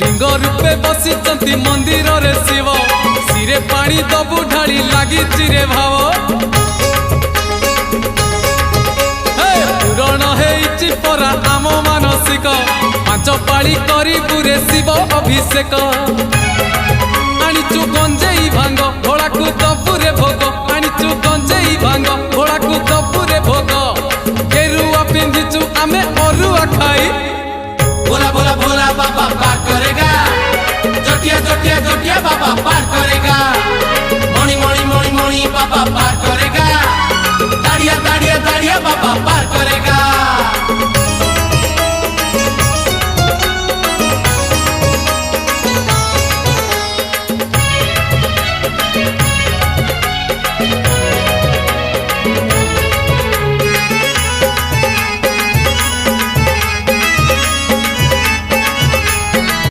ଲିଙ୍ଗ ରୂପେ ବସିଛନ୍ତି ମନ୍ଦିରରେ ଶିବ। ସିରେ ପାଣି ଦବୁ ଢାଳି ଲାଗିଛି ରେ ଭାବ ପୂରଣ ହେଇଛି ପରା ଆମ ମାନସିକ। ପାଞ୍ଚ ପାଳି କରିବୁ ରେ ଶିବ ଅଭିଷେକ। papá, papá,